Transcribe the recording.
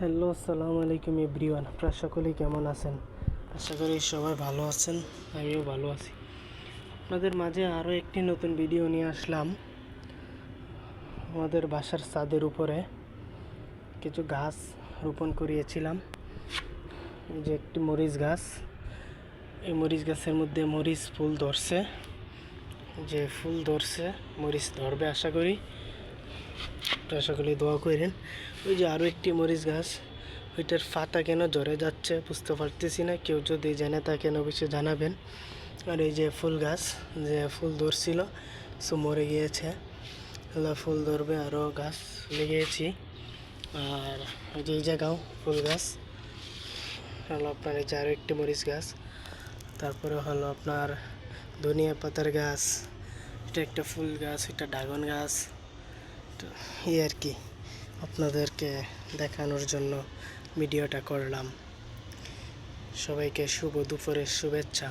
Hello, আসসালামু আলাইকুম everyone. আপনারা সকলেই কেমন আছেন? আশা করি সবাই ভালো আছেন, আমিও ভালো আছি। আপনাদের মাঝে আরও একটি নতুন ভিডিও নিয়ে আসলাম। আমাদের বাসার ছাদের উপরে কিছু গাছ রোপণ করিয়েছিলাম। এই যে একটি মরিচ গাছ। এই মরিচ গাছের মধ্যে মরিচ ফুল ধরছে। যে ফুল ধরছে, মরিচ ধরবে আশা করি। আপনারা সকলে দোয়া করেন ওই যে আরও একটি মরিচ গাছ, ওইটার ফাতা কেন জ্বরে যাচ্ছে বুঝতে পারতেছি না, কেউ যদি জেনে থাকেন অবশ্যই জানাবেন। আর এই যে ফুল গাছ, যে ফুল ধরছিল, সো মরে গিয়েছে। আল্লাহ ফুল ধরবে আরও গাছ লেগেছি। আর ওই যে এই জায়গাও ফুল গাছ। হলো আপনার এই যে আরও একটি মরিচ গাছ। তারপরে হলো আপনার ধনিয়া পাতার গাছ। এটা একটা ফুল গাছ, এটা ড্রাগন গাছ। এই আর কি আপনাদেরকে দেখানোর জন্য ভিডিওটা করলাম। সবাইকে শুভ দুপুরের শুভেচ্ছা।